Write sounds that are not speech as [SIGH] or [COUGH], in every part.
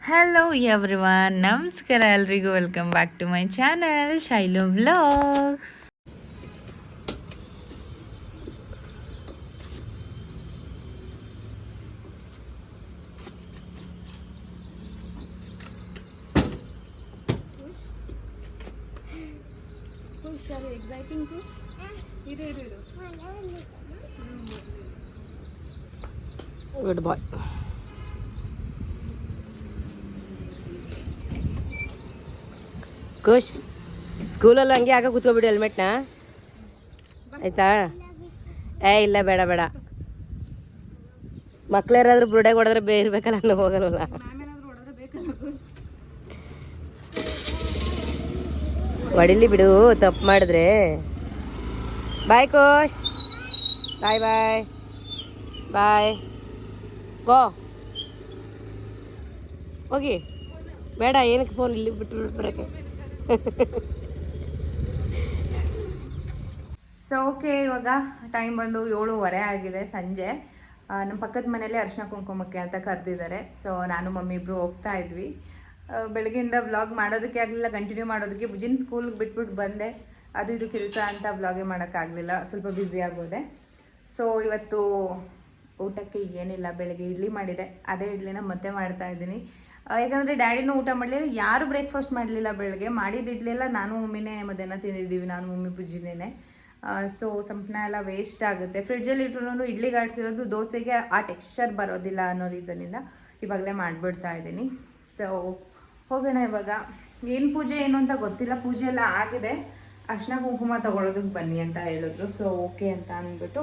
Hello everyone ನಮಸ್ಕಾರ ಎಲ್ರಿಗೂ welcome back to my channel Shailu vlogs exciting ಇದು ಇದು ಇದು ಗುಡ್ ಬಾಯ್ ಖುಷ್. ಸ್ಕೂಲಲ್ಲೂ ಹಂಗೆ ಆಗ ಕೂತ್ಕೊಬಿಡಿ ಹೆಲ್ಮೆಟ್ನ. ಆಯ್ತಾ? ಏ, ಇಲ್ಲ, ಬೇಡ ಬೇಡ. ಮಕ್ಳು ಬುರುಡೆ ಹೊಡೆದ್ರೆ ಬೇ ಇರ್ಬೇಕಲ್ಲ ನಾನು ಹೋಗಲ್ಲ ಹೊಡಿಲಿ ಬಿಡು, ತಪ್ಪು ಮಾಡಿದ್ರೆ. ಬಾಯ್ ಕೋಶ್ ಬಾಯ್ ಬಾಯ್. ಬಾಯ್. ಗೋ. ಹೋಗಿ. ಬೇಡ, ಏನಕ್ಕೆ ಫೋನ್ ಇಲ್ಲಿ ಬಿಟ್ಟು ಬರೋಕ್ಕೆ? [LAUGHS] ಸೊ ಓಕೆ ಇವಾಗ ಟೈಮ್ ಬಂದು ಏಳುವರೆ ಆಗಿದೆ ಸಂಜೆ. ನಮ್ಮ ಪಕ್ಕದ ಮನೇಲಿ ಅರಿಶಿನ ಕುಂಕುಮಕ್ಕೆ ಅಂತ ಕರೆದಿದ್ದಾರೆ. ಸೊ ನಾನು, ಮಮ್ಮಿ ಇಬ್ರು ಹೋಗ್ತಾ ಇದ್ವಿ. ಬೆಳಗ್ಗೆಯಿಂದ ವ್ಲಾಗ್ ಮಾಡೋದಕ್ಕೆ ಆಗಲಿಲ್ಲ ಕಂಟಿನ್ಯೂ ಮಾಡೋದಕ್ಕೆ. ಬುಜಿನ್ ಸ್ಕೂಲ್ಗೆ ಬಿಟ್ಬಿಟ್ಟು ಬಂದೆ. ಅದು ಇದು ಕೆಲಸ ಅಂತ ವ್ಲಾಗೇ ಮಾಡೋಕ್ಕಾಗಲಿಲ್ಲ ಸ್ವಲ್ಪ ಬ್ಯುಸಿ ಆಗೋದೆ. ಸೊ ಇವತ್ತು ಊಟಕ್ಕೆ ಏನಿಲ್ಲ, ಬೆಳಗ್ಗೆ ಇಡ್ಲಿ ಮಾಡಿದೆ. ಅದೇ ಇಡ್ಲಿನ ಮತ್ತೆ ಮಾಡ್ತಾ ಇದ್ದೀನಿ. ಯಾಕಂದ್ರೆ ಡ್ಯಾಡಿನೂ ಊಟ ಮಾಡಲಿಲ್ಲ, ಯಾರು ಬ್ರೇಕ್ಫಾಸ್ಟ್ ಮಾಡಲಿಲ್ಲ ಬೆಳಗ್ಗೆ. ಮಾಡಿದ ಇಡ್ಲಿ ನಾನು ಮಮ್ಮಿನೇ ಮಧ್ಯಾಹ್ನ ತಿಂದಿದ್ದೀವಿ ನಾನು, ಮಮ್ಮಿ ಪೂಜಿನೇನೆ. ಸೊ ಸಂಪನ ಎಲ್ಲ ವೇಸ್ಟ್ ಆಗುತ್ತೆ. ಫ್ರಿಡ್ಜಲ್ಲಿ ಇಟ್ರು ಇಡ್ಲಿ ಗಾಡಿಸಿರೋದು ದೋಸೆಗೆ ಆ ಟೆಕ್ಸ್ಚರ್ ಬರೋದಿಲ್ಲ ಅನ್ನೋ ರೀಸನಿಂದ ಇವಾಗಲೇ ಮಾಡಿಬಿಡ್ತಾ ಇದ್ದೀನಿ. ಸೊ ಹೋಗೋಣ ಇವಾಗ. ಏನು ಪೂಜೆ, ಏನು ಅಂತ ಗೊತ್ತಿಲ್ಲ. ಪೂಜೆ ಎಲ್ಲ ಆಗಿದೆ. ಅಷ್ಟ ಕುಂಕುಮ ತಗೊಳ್ಳೋದಕ್ಕೆ ಬನ್ನಿ ಅಂತ ಹೇಳಿದ್ರು. ಸೊ ಓಕೆ ಅಂತ ಅಂದ್ಬಿಟ್ಟು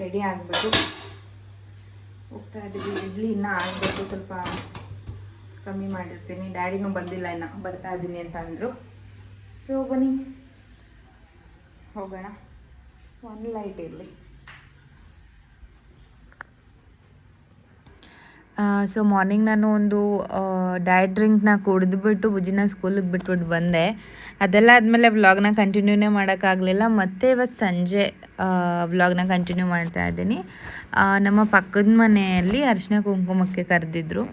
ರೆಡಿ ಆಗಿಬಿಟ್ಟು ಹೋಗ್ತಾ ಇದ್ದೀವಿ. ಇಡ್ಲಿ ಇನ್ನೂ ಆಗಬೇಕು ಸ್ವಲ್ಪ ಕಮ್ಮಿ ಮಾಡಿರ್ತೀನಿ. ಡ್ಯಾಡಿನೂ ಬಂದಿಲ್ಲ ಇನ್ನು. ಬರ್ತಾ ಇದ್ದೀನಿ ಅಂತ ಅಂದರು. ಸೊ ಬನ್ನಿ. ಹೋಗೋಣ. ಒನ್ ಲೈಟ್ ಇರಲಿ ಸೊ ಮಾರ್ನಿಂಗ್ ನಾನು ಒಂದು ಡಯಟ್ ಡ್ರಿಂಕ್ನ ಕುಡಿದ್ಬಿಟ್ಟು ಬುಜ್ಜಿನ ಸ್ಕೂಲಿಗೆ ಬಿಟ್ಬಿಟ್ಟು ಬಂದೆ. ಅದೆಲ್ಲ ಆದಮೇಲೆ ವ್ಲಾಗ್ನ ಕಂಟಿನ್ಯೂನೇ ಮಾಡೋಕ್ಕಾಗಲಿಲ್ಲ ಮತ್ತೆ ಇವತ್ತು ಸಂಜೆ ವ್ಲಾಗ್ನ ಕಂಟಿನ್ಯೂ ಮಾಡ್ತಾ ಇದ್ದೀನಿ. ನಮ್ಮ ಪಕ್ಕದ ಮನೆಯಲ್ಲಿ ಅರಿಶಿನ ಕುಂಕುಮಕ್ಕೆ ಕರೆದಿದ್ರು.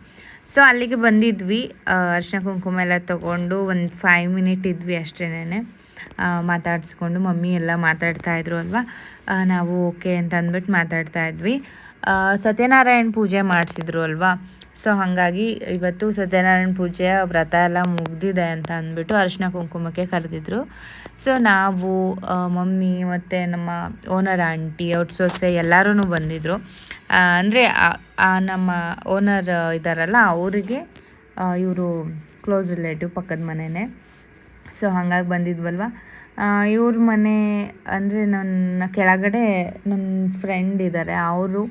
ಸೊ ಅಲ್ಲಿಗೆ ಬಂದಿದ್ವಿ. ಅರಿಶಿನ ಕುಂಕುಮ ಎಲ್ಲ ತೊಗೊಂಡು ಒಂದು ಫೈವ್ ಮಿನಿಟ್ ಇದ್ವಿ ಅಷ್ಟೇನೆ ಮಾತಾಡಿಸ್ಕೊಂಡು ಮಮ್ಮಿ ಎಲ್ಲ ಮಾತಾಡ್ತಾ ಇದ್ರು ಅಲ್ವಾ? ನಾವು ಓಕೆ ಅಂತ ಅಂದ್ಬಿಟ್ಟು ಮಾತಾಡ್ತಾ ಇದ್ವಿ. ಸತ್ಯನಾರಾಯಣ ಪೂಜೆ ಮಾಡಿಸಿದ್ರು ಅಲ್ವಾ? ಸೊ ಹಾಗಾಗಿ ಇವತ್ತು ಸತ್ಯನಾರಾಯಣ ಪೂಜೆಯ ವ್ರತ ಎಲ್ಲ ಮುಗ್ದಿದೆ ಅಂತ ಅಂದ್ಬಿಟ್ಟು ಅರಿಶಿನ ಕುಂಕುಮಕ್ಕೆ ಕರೆದಿದ್ರು. ಸೊ ನಾವು ಮಮ್ಮಿ ಮತ್ತು ನಮ್ಮ ಓನರ್ ಆಂಟಿ ಅವ್ರ ಸೊಸೆ ಎಲ್ಲರೂ ಬಂದಿದ್ದರು ಅಂದರೆ ನಮ್ಮ ಓನರ್ ಇದ್ದಾರಲ್ಲ ಅವರಿಗೆ ಇವರು ಕ್ಲೋಸ್ ರಿಲೇಟಿವ್ ಪಕ್ಕದ ಮನೆಯೇ ಸೊ ಹಾಗಾಗಿ ಬಂದಿದ್ವಲ್ವ? ಇವ್ರ ಮನೆ ಅಂದರೆ ನನ್ನ ಕೆಳಗಡೆ ನನ್ನ ಫ್ರೆಂಡ್ ಇದ್ದಾರೆ ಅವರು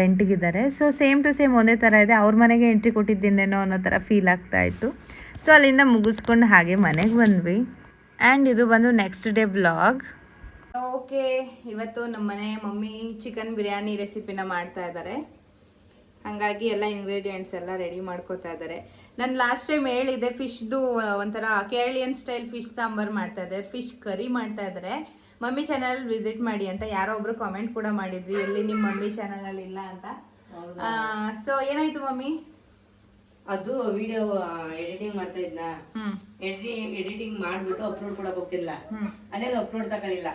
ರೆಂಟಿಗಿದ್ದಾರೆ ಸೊ ಸೇಮ್ ಟು ಸೇಮ್ ಒಂದೇ ಥರ ಇದೆ. ಅವ್ರ ಮನೆಗೆ ಎಂಟ್ರಿ ಕೊಟ್ಟಿದ್ದೀನೇನೋ ಅನ್ನೋ ಥರ ಫೀಲ್ ಆಗ್ತಾ ಇತ್ತು. ಸೊ ಅಲ್ಲಿಂದ ಮುಗಿಸ್ಕೊಂಡು ಹಾಗೆ ಮನೆಗೆ ಬಂದ್ವಿ. ಆ್ಯಂಡ್ ಇದು ಬಂದು ನೆಕ್ಸ್ಟ್ ಡೇ ಬ್ಲಾಗ್ ಓಕೆ ಇವತ್ತು ನಮ್ಮ ಮನೆ ಮಮ್ಮಿ ಚಿಕನ್ ಬಿರಿಯಾನಿ ರೆಸಿಪಿನ ಮಾಡ್ತಾ ಇದ್ದಾರೆ ಹಾಗಾಗಿ ಎಲ್ಲ ಇಂಗ್ರೀಡಿಯೆಂಟ್ಸ್ ಎಲ್ಲ ರೆಡಿ ಮಾಡ್ಕೋತಾ ಇದ್ದಾರೆ ನಾನು ಲಾಸ್ಟ್ ಟೈಮ್ ಹೇಳಿದೆ ಫಿಶ್ದು ಒಂಥರ ಕೇರಳಿಯನ್ ಸ್ಟೈಲ್ ಫಿಶ್ ಸಾಂಬಾರು ಮಾಡ್ತಾ ಇದ್ದಾರೆ ಫಿಶ್ ಕರಿ ಮಾಡ್ತಾ ಇದ್ದಾರೆ ಮಮ್ಮಿ ಚಾನಲ್ ವಿಸಿಟ್ ಮಾಡಿ ಅಂತ ಯಾರೋ ಒಬ್ರು ಕಾಮೆಂಟ್ ಕೂಡ ಮಾಡಿದ್ರಿ ಎಲ್ಲಿ ನಿಮ್ಮ ಮಮ್ಮಿ ಚಾನಲ್ ಅಲ್ಲಿ ಇಲ್ಲ ಅಂತ. ಸೊ ಏನಾಯ್ತು ಮಮ್ಮಿ? ಅದು ವಿಡಿಯೋ ಎಡಿಟಿಂಗ್ ಮಾಡ್ತಾ ಇದ್ನ. ಎಡಿಟಿಂಗ್ ಎಡಿಟಿಂಗ್ ಮಾಡ್ಬಿಟ್ಟು ಅಪ್ಲೋಡ್ ಕೊಡಕ್ ಹೋಗ್ತಿಲ್ಲ ಅದೇ ಅಪ್ಲೋಡ್ ತಗೊಳಿಲ್ಲ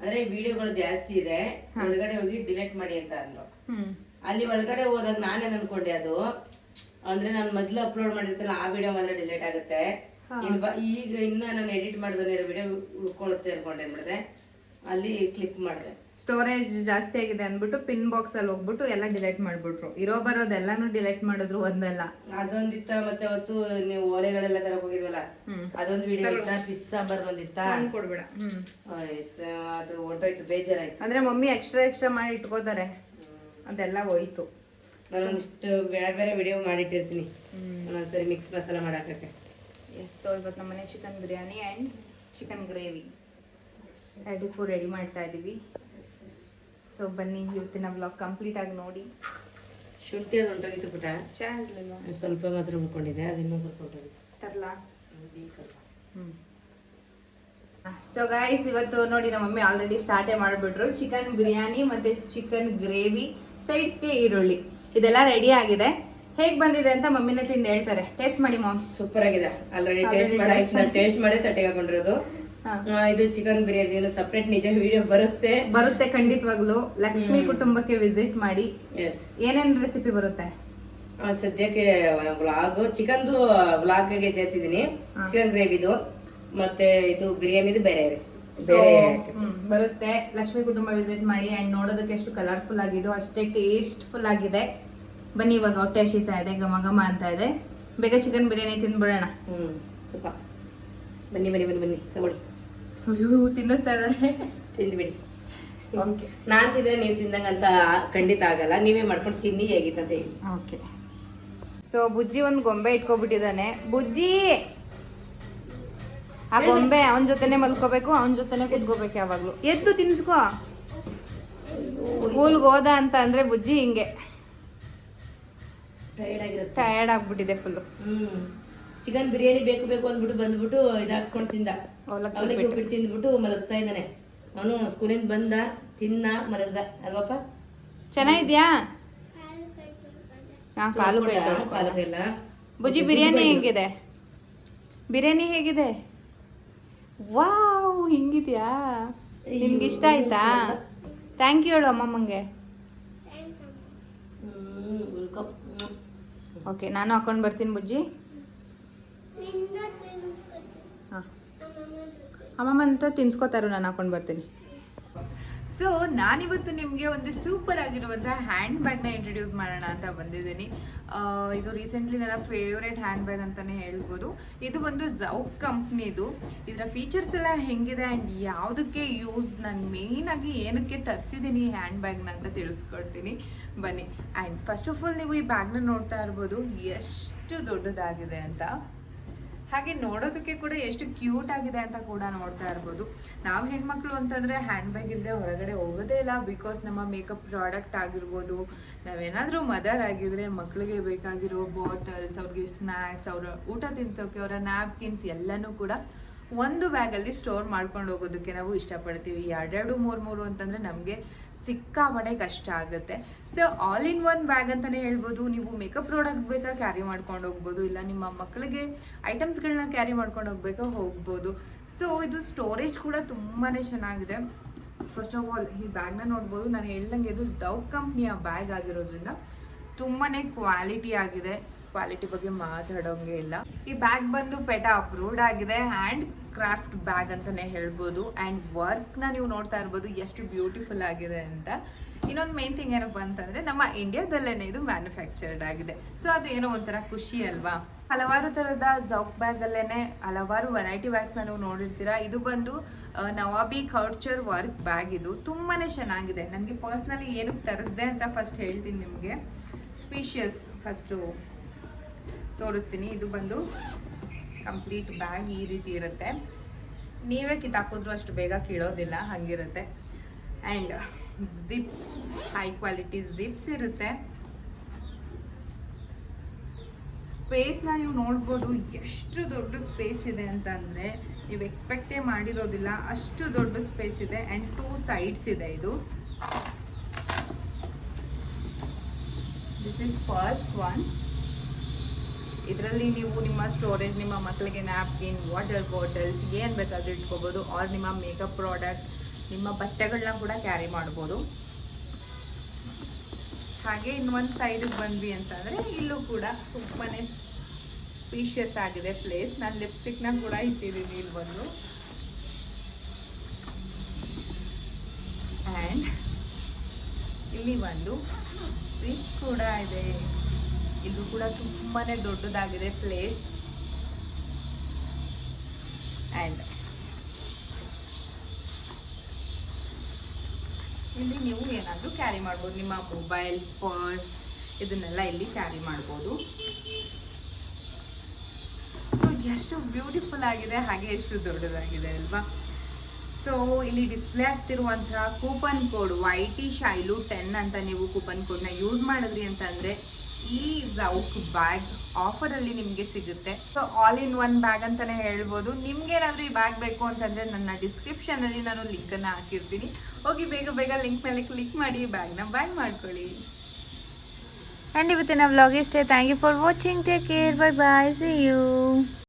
ಅಂದ್ರೆ ವಿಡಿಯೋಗಳು ಜಾಸ್ತಿ ಇದೆ. ಒಳಗಡೆ ಹೋಗಿ ಡಿಲೀಟ್ ಮಾಡಿ ಅಂತ ಅಂದ್ರು ಅಲ್ಲಿ ಒಳಗಡೆ ಹೋದಾಗ ನಾನೇನ್ ಅನ್ಕೊಂಡೆ ಅದು? ಅಂದ್ರೆ ನಾನು ಮೊದ್ಲು ಅಪ್ಲೋಡ್ ಮಾಡಿರ್ತಲ್ಲ ಆ ವಿಡಿಯೋ ಮಾತ್ರ ಡಿಲೀಟ್ ಆಗುತ್ತೆ. ಇಲ್ವಾ ಈಗ ಇನ್ನ ನಾನು ಎಡಿಟ್ ಮಾಡಿದ್ರೆ ವಿಡಿಯೋ ಉಳ್ಕೊಳ್ಳುತ್ತೆ ಅನ್ಕೊಂಡೆ ಮಾಡಿದೆ ಅಲ್ಲಿ ಕ್ಲಿಕ್ ಮಾಡಿದೆ. ಸ್ಟೋರೇಜ್ ಜಾಸ್ತಿ ಆಗಿದೆ ಅಂದ್ಬಿಟ್ಟು ಪಿನ್ ಬಾಕ್ಸ್ ಅಲ್ಲಿ ಹೋಗ್ಬಿಟ್ಟು ಎಲ್ಲ ಡಿಲೀಟ್ ಮಾಡ್ಬಿಟ್ರು. ಇರೋ ಬರೋದೆಲ್ಲಾನು ಡಿಲೀಟ್ ಮಾಡಿದ್ರು ಒಂದಲ್ಲ. ಅದೊಂದಿತ್ತ ಮತ್ತೆ ಅವತ್ತು ನೀವು ಓಲೆಗಳೆಲ್ಲ ತರ ಹೋಗಿದ್ವಲ್ಲ ಅದೊಂದು ವಿಡಿಯೋ ಇತ್ತ ಪಿಸ್ ಬರ್ದೊಂದಿತ್ತ ಕೊಡ್ಬೇಡ. ಅದು ಹೊರ್ಟೋಯ್ತು ಬೇಜಾರಾಯ್ತು. ಅಂದ್ರೆ ಮಮ್ಮಿ ಎಕ್ಸ್ಟ್ರಾ ಎಕ್ಸ್ಟ್ರಾ ಮಾಡಿ ಇಟ್ಕೋತಾರೆ. ಅದೆಲ್ಲ ಹೋಯ್ತು. ನಾನೊಂದಿಷ್ಟು ಬೇರೆ ಬೇರೆ ವಿಡಿಯೋ ಮಾಡಿಟ್ಟಿರ್ತೀನಿ. ಒಂದೊಂದ್ಸರಿ ಮಿಕ್ಸ್ ಮಸಾಲ ಮಾಡಾಕಕ್ಕೆ. ಎಸ್ ಸೊ ಇವತ್ತು ನಮ್ಮ ಮನೆ chicken biryani and chicken gravy ಎರಡಕ್ಕೂ ರೆಡಿ ಮಾಡ್ತಾ ಇದ್ದೀವಿ ಸೊ ಬನ್ನಿ ಇವತ್ತಿನ ಬ್ಲಾಗ್ ಕಂಪ್ಲೀಟ್ ಆಗಿ ನೋಡಿ. ಶುಂಠಿ ಅದು ಹೊಂಟೋಗಿತ್ತು ಪುಟ. ಸ್ವಲ್ಪ ಮಾತ್ರ ಉಳ್ಕೊಂಡಿದೆ ಅದು ಇನ್ನೊಂದು ಸ್ವಲ್ಪ ಹೊಂಟೋಗಿತ್ತು ಹ್ಞೂ ಸೊ ಗಾಯ್ಸ್ ಇವತ್ತು ನೋಡಿ ನಮ್ಮ ಮಮ್ಮಿ ಆಲ್ರೆಡಿ ಸ್ಟಾರ್ಟೇ ಮಾಡಿಬಿಟ್ರು. ಚಿಕನ್ ಬಿರಿಯಾನಿ ಮತ್ತು ಚಿಕನ್ ಗ್ರೇವಿ ಸೈಡ್ಸ್ಗೆ ಈರುಳ್ಳಿ. ಇದೆಲ್ಲ ರೆಡಿ ಆಗಿದೆ. ಹೇಗ್ ಬಂದಿದೆ ಅಂತ ಮಮ್ಮಿನ ತಿಂದು ಹೇಳ್ತಾರೆ. ಟೇಸ್ಟ್ ಮಾಡಿ ಮಾಮ್. ಸೂಪರ್ ಆಗಿದೆ. ಆಲ್ರೆಡಿ ಟೇಸ್ಟ್ ಮಾಡಿ ಟೇಸ್ಟ್ ಮಾಡಿ. ತಟ್ಟೆಗೆ ಹಾಕೊಂಡಿರೋದು. ಇದು ಚಿಕನ್ ಬಿರಿಯಾನಿ ಸಪ್ರೇಟ್ ನಿಜ ವಿಡಿಯೋ ಬರುತ್ತೆ. ಬರುತ್ತೆ ಖಂಡಿತವಾಗ್ಲು. ಲಕ್ಷ್ಮಿ ಕುಟುಂಬಕ್ಕೆ ವಿಸಿಟ್ ಮಾಡಿ. ಏನೇನ್ ರೆಸಿಪಿ ಬರುತ್ತೆ? ಸದ್ಯಕ್ಕೆ ವ್ಲಾಗ್ ಚಿಕನ್ದು ವ್ಲಾಗ್ಗೆ ಸೇರಿಸಿದೀನಿ. ಚಿಕನ್ ಗ್ರೇವಿದು ಮತ್ತೆ ಇದು ಬಿರಿಯಾನಿದು ಬೇರೆ ರೆಸಿಪಿ ಬೇರೆ ಬರುತ್ತೆ. ಲಕ್ಷ್ಮಿ ಕುಟುಂಬ ವಿಸಿಟ್ ಮಾಡಿ. ಅಂಡ್ ನೋಡೋದಕ್ಕೆ ಎಷ್ಟು ಕಲರ್ಫುಲ್ ಆಗಿದೆ ಅಷ್ಟೇ ಟೇಸ್ಟ್ಫುಲ್ ಆಗಿದೆ. ಬನ್ನಿ ಇವಾಗ ಹೊಟ್ಟೆ ಹಸಿತಾ ಇದೆ ಘಮ ಘಮ ಅಂತ ಇದೆ. ಬೇಗ ಚಿಕನ್ ಬಿರಿಯಾನಿ ತಿಂದ್ಬಿಡೋಣ ಹ್ಮ್ ಸೂಪರ್ ಬನ್ನಿ ಬನ್ನಿ ಬನ್ನಿ ಬನ್ನಿ ತಗೊಳ್ಳಿ. ಅಯ್ಯೋ ತಿನ್ನಿಸ್ತಾ ಇದ್ದಾರೆ. ತಿಂದ್ಬಿಡಿ. ಓಕೆ. ನಾನು ತಿಂದ್ರೆ ನೀವು ತಿಂದಂಗ ಅಂತ ಖಂಡಿತ ಆಗಲ್ಲ. ನೀವೇ ಮಾಡ್ಕೊಂಡು ತಿನ್ನಿ ಹೇಗಿತ್ತು ಅಂತ ಹೇಳಿ. ಓಕೆ. ಸೊ ಬುಜ್ಜಿ ಒಂದು ಗೊಂಬೆ ಇಟ್ಕೊಬಿಟ್ಟಿದ್ದಾನೆ. ಬುಜ್ಜಿ! ಆ ಗೊಂಬೆ ಅವನ ಜೊತೆನೆ ಮಲ್ಕೋಬೇಕು ಅವನ ಜೊತೆನೆ ಕುತ್ಕೋಬೇಕು ಯಾವಾಗ್ಲೂ. ಎದ್ದು ತಿನ್ಸ್ಕೋ. ಸ್ಕೂಲ್ಗೆ ಹೋದ ಅಂತ ಅಂದ್ರೆ ಬುಜ್ಜಿ ಹಿಂಗೆ. ಟೈರ್ಡ್ ಆಗಿರುತ್ತೆ. ಟಯರ್ಡ್ ಆಗ್ಬಿಟ್ಟಿದೆ ಫುಲ್ಲು ಹ್ಮ್. ಚಿಕನ್ ಬಿರಿಯಾನಿ ಬೇಕು ಬೇಕು ಅಂದ್ಬಿಟ್ಟು ಬಂದ್ಬಿಟ್ಟು ಇದಾಕ್ಸ್ಕೊಂಡು ತಿಂದ. ಅವಲಕ್ಕಿ ಉಪ್ಪಿಟ್ಟು. ತಿಂದ್ಬಿಟ್ಟು ಮಲಗ್ತಾ ಇದ್ದಾನೆ. ಅವನು ಸ್ಕೂಲಿಂದ ಬಂದ ತಿನ್ನ ಮಲಗ್ದ. ಅಲ್ವಪ್ಪ? ಚೆನ್ನಾಗಿದ್ಯಾ? ಹಾ ಕಾಲು. ಕಾಲು ಕೈ ಎಲ್ಲ? ಬುಜ್ಜಿ ಬಿರಿಯಾನಿ ಹೆಂಗಿದೆ? ಬಿರಿಯಾನಿ ಹೇಗಿದೆ? ವಾವ್ ಹಿಂಗಿದ್ಯಾ? ನಿನ್ಗೆ ಇಷ್ಟ ಆಯ್ತಾ? ಥ್ಯಾಂಕ್ ಯು ಹೇಳು ಅಮ್ಮಮ್ಮಂಗೆ ಹ್ಮ್, welcome. ಹ್ಮ್. ಓಕೆ ನಾನು ಹಾಕೊಂಡು ಬರ್ತೀನಿ ಬುಜ್ಜಿ. ಹಾಂ. ಅಮ್ಮಮ್ಮ ಅಂತ ತಿನ್ಸ್ಕೋತಾರು ನಾನು ಹಾಕೊಂಡು ಬರ್ತೀನಿ. ಸೊ ನಾನಿವತ್ತು ನಿಮಗೆ ಒಂದು ಸೂಪರ್ ಆಗಿರುವಂಥ ಹ್ಯಾಂಡ್ ಬ್ಯಾಗ್ನ ಇಂಟ್ರೊಡ್ಯೂಸ್ ಮಾಡೋಣ ಅಂತ ಬಂದಿದ್ದೀನಿ. ಇದು ರೀಸೆಂಟ್ಲಿ ನನ್ನ ಫೇವ್ರೇಟ್ ಹ್ಯಾಂಡ್ ಬ್ಯಾಗ್ ಅಂತಲೇ ಹೇಳ್ಬೋದು. ಇದು ಒಂದು ಜೌಕ್ ಕಂಪ್ನಿದು ಇದರ ಫೀಚರ್ಸ್ ಎಲ್ಲ ಹೆಂಗಿದೆ ಆ್ಯಂಡ್ ಯಾವುದಕ್ಕೆ ಯೂಸ್ ನಾನು ಮೇಯ್ನಾಗಿ ಏನಕ್ಕೆ ತರಿಸಿದ್ದೀನಿ ಹ್ಯಾಂಡ್ ಬ್ಯಾಗ್ನ ಅಂತ ತಿಳಿಸ್ಕೊಡ್ತೀನಿ. ಬನ್ನಿ. ಆ್ಯಂಡ್ ಫಸ್ಟ್ ಆಫ್ ಆಲ್ ನೀವು ಈ ಬ್ಯಾಗ್ನ ನೋಡ್ತಾ ಇರ್ಬೋದು. ಎಷ್ಟು ದೊಡ್ಡದಾಗಿದೆ ಅಂತ. ಹಾಗೆ ನೋಡೋದಕ್ಕೆ ಕೂಡ ಎಷ್ಟು ಕ್ಯೂಟ್ ಆಗಿದೆ ಅಂತ ಕೂಡ ನೋಡ್ತಾ ಇರ್ಬೋದು. ನಾವು ಹೆಣ್ಮಕ್ಳು ಅಂತಂದ್ರೆ ಹ್ಯಾಂಡ್ ಬ್ಯಾಗ್ ಇಲ್ಲದೆ ಹೊರಗಡೆ ಹೋಗೋದೇ ಇಲ್ಲ ಬಿಕಾಸ್ ನಮ್ಮ ಮೇಕಪ್ ಪ್ರಾಡಕ್ಟ್ ಆಗಿರ್ಬೋದು. ನಾವೇನಾದರೂ ಮದರ್ ಆಗಿದ್ರೆ ಮಕ್ಕಳಿಗೆ ಬೇಕಾಗಿರೋ ಬಾಟಲ್ಸ್ ಅವ್ರಿಗೆ ಸ್ನ್ಯಾಕ್ಸ್ ಅವರ ಊಟ ತಿನ್ಸೋಕೆ, ಅವರ ನ್ಯಾಪ್ಕಿನ್ಸ್ ಎಲ್ಲನೂ ಕೂಡ ಒಂದು ಬ್ಯಾಗಲ್ಲಿ ಸ್ಟೋರ್ ಮಾಡ್ಕೊಂಡು ಹೋಗೋದಕ್ಕೆ ನಾವು ಇಷ್ಟಪಡ್ತೀವಿ. ಎರಡೆರಡು ಮೂರು ಮೂರು ಅಂತಂದರೆ ನಮಗೆ ಸಿಕ್ಕಾಪಟ್ಟೆ ಕಷ್ಟ ಆಗುತ್ತೆ. So all in one bag ಅಂತಲೇ ಹೇಳ್ಬೋದು. ನೀವು ಮೇಕಪ್ ಪ್ರಾಡಕ್ಟ್ ಬೇಕಾ ಕ್ಯಾರಿ ಮಾಡ್ಕೊಂಡು ಹೋಗ್ಬೋದು. ಇಲ್ಲ ನಿಮ್ಮ ಮಕ್ಕಳಿಗೆ ಐಟಮ್ಸ್ಗಳನ್ನ ಕ್ಯಾರಿ ಮಾಡ್ಕೊಂಡು ಹೋಗ್ಬೇಕಾ ಹೋಗ್ಬೋದು. ಸೊ ಇದು ಸ್ಟೋರೇಜ್ ಕೂಡ ತುಂಬಾ ಚೆನ್ನಾಗಿದೆ. ಫಸ್ಟ್ ಆಫ್ ಆಲ್ ಈ ಬ್ಯಾಗ್ನ ನೋಡ್ಬೋದು. ನಾನು ಹೇಳ್ದಂಗೆ ಇದು ಜೌಕ್ ಕಂಪ್ನಿಯ ಬ್ಯಾಗ್ ಆಗಿರೋದ್ರಿಂದ ತುಂಬಾ ಕ್ವಾಲಿಟಿ ಆಗಿದೆ. ಕ್ವಾಲಿಟಿ ಬಗ್ಗೆ ಮಾತಾಡೋಂಗೆ ಇಲ್ಲ. ಈ ಬ್ಯಾಗ್ ಬಂದು ಪೆಟ ಅಪ್ರೂವ್ಡ್ ಆಗಿದೆ. ಹ್ಯಾಂಡ್ ಕ್ರಾಫ್ಟ್ ಬ್ಯಾಗ್ ಅಂತಾನೆ ಹೇಳ್ಬೋದು. ಆ್ಯಂಡ್ ವರ್ಕ್ನ ನೀವು ನೋಡ್ತಾ ಇರ್ಬೋದು, ಎಷ್ಟು ಬ್ಯೂಟಿಫುಲ್ ಆಗಿದೆ ಅಂತ. ಇನ್ನೊಂದು ಮೇನ್ ಥಿಂಗ್ ಏನಪ್ಪ ಅಂತಂದರೆ, ನಮ್ಮ ಇಂಡಿಯಾದಲ್ಲೇ ಇದು ಮ್ಯಾನುಫ್ಯಾಕ್ಚರ್ಡ್ ಆಗಿದೆ. ಸೊ ಅದು ಏನೋ ಒಂಥರ ಖುಷಿ ಅಲ್ವಾ? ಹಲವಾರು ಥರದ ಜೌಕ್ ಬ್ಯಾಗಲ್ಲೇ ಹಲವಾರು ವೆರೈಟಿ ಬ್ಯಾಗ್ಸ್ನ ನೀವು ನೋಡಿರ್ತೀರಾ. ಇದು ಬಂದು ನವಾಬಿ ಕೌಚರ್ ವರ್ಕ್ ಬ್ಯಾಗ್ ಇದು. ತುಂಬಾ ಚೆನ್ನಾಗಿದೆ. ನನಗೆ ಪರ್ಸ್ನಲಿ ಏನಕ್ಕೆ ತರಿಸ್ದೆ ಅಂತ ಫಸ್ಟ್ ಹೇಳ್ತೀನಿ ನಿಮಗೆ. ಸ್ಪೀಷಿಯಸ್ ಫಸ್ಟು ತೋರಿಸ್ತೀನಿ. ಇದು ಬಂದು ಕಂಪ್ಲೀಟ್ ಬ್ಯಾಗ್ ಈ ರೀತಿ ಇರುತ್ತೆ. ನೀವೇ ಕಿತ್ತಾಕಿದ್ರು ಅಷ್ಟು ಬೇಗ ಕೀಳೋದಿಲ್ಲ, ಹಾಗಿರುತ್ತೆ. And zip high quality zips ಇರುತ್ತೆ. ಸ್ಪೇಸ್ನ ನೀವು ನೋಡ್ಬೋದು, ಎಷ್ಟು ದೊಡ್ಡ ಸ್ಪೇಸ್ ಇದೆ ಅಂತಂದರೆ ನೀವು ಎಕ್ಸ್ಪೆಕ್ಟೇ ಮಾಡಿರೋದಿಲ್ಲ, ಅಷ್ಟು ದೊಡ್ಡ ಸ್ಪೇಸ್ ಇದೆ ಆ್ಯಂಡ್ ಟೂ ಸೈಡ್ಸ್ ಇದೆ ಇದು. ದಿಸ್ ಇಸ್ ಫಸ್ಟ್ ಒನ್ ಇದರಲ್ಲಿ ನೀವು ನಿಮ್ಮ ಸ್ಟೋರೇಜ್ ನಿಮ್ಮ ಮಕ್ಕಳಿಗೆ ನ್ಯಾಪ್ಕಿನ್ ವಾಟರ್ ಬಾಟಲ್ಸ್ ಏನು ಬೇಕಾದರೂ ಇಟ್ಕೋಬೋದು ಆರ್ ನಿಮ್ಮ ಮೇಕಪ್ ಪ್ರಾಡಕ್ಟ್ ನಿಮ್ಮ ಬಟ್ಟೆಗಳನ್ನ ಕೂಡ ಕ್ಯಾರಿ ಮಾಡ್ಬೋದು. ಹಾಗೆ ಇನ್ನೊಂದು ಸೈಡಿಗೆ ಬಂದ್ವಿ ಅಂತಂದರೆ ಇಲ್ಲೂ ಕೂಡ ತುಂಬಾ ಸ್ಪೀಷಿಯಸ್ ಆಗಿದೆ ಪ್ಲೇಸ್ ನಾನು ಲಿಪ್ಸ್ಟಿಕ್ನ ಕೂಡ ಇಟ್ಟಿದ್ದೀನಿ ಇಲ್ಲಿ ಬಂದು. ಆ್ಯಂಡ್ ಇಲ್ಲಿ ಒಂದು ಕೂಡ ಇದೆ. ಇದು ಕೂಡ ತುಂಬಾ ದೊಡ್ಡದಾಗಿದೆ ಪ್ಲೇಸ್ ಆ್ಯಂಡ್ ಇಲ್ಲಿ ನೀವು ಏನಾದರೂ ಕ್ಯಾರಿ ಮಾಡ್ಬೋದು. ನಿಮ್ಮ ಮೊಬೈಲ್ ಪರ್ಸ್ ಇದನ್ನೆಲ್ಲ ಇಲ್ಲಿ ಕ್ಯಾರಿ ಮಾಡ್ಬೋದು. ಸೊ ಎಷ್ಟು ಬ್ಯೂಟಿಫುಲ್ ಆಗಿದೆ, ಹಾಗೆ ಎಷ್ಟು ದೊಡ್ಡದಾಗಿದೆ ಅಲ್ವಾ? ಸೊ ಇಲ್ಲಿ display ಆಗ್ತಿರುವಂತಹ coupon code Y T Shailu ten ಅಂತ ನೀವು ಕೂಪನ್ ಕೋಡ್ನ ಯೂಸ್ ಮಾಡಿದ್ರಿ ಅಂತಂದರೆ ಈ ಜೌಕ್ ಬ್ಯಾಗ್. ಆಫರಲ್ಲಿ ನಿಮಗೆ ಸಿಗುತ್ತೆ. So all in one bag ಅಂತಾನೆ ಹೇಳ್ಬೋದು. ನಿಮ್ಗೇನಾದರೂ ಈ ಬ್ಯಾಗ್ ಬೇಕು ಅಂತಂದರೆ ನನ್ನ ಡಿಸ್ಕ್ರಿಪ್ಷನಲ್ಲಿ ನಾನು ಲಿಂಕನ್ನು ಹಾಕಿರ್ತೀನಿ. ಹೋಗಿ ಬೇಗ ಬೇಗ ಲಿಂಕ್ ಮೇಲೆ ಕ್ಲಿಕ್ ಮಾಡಿ ಬ್ಯಾಗ್ನ ಬ್ಯಾಗ್ ಮಾಡ್ಕೊಳ್ಳಿ. ಆ್ಯಂಡ್ ಇವತ್ತಿನ ವ್ಲಾಗ್ ಇಷ್ಟೇ. Thank you for watching take care bye bye see you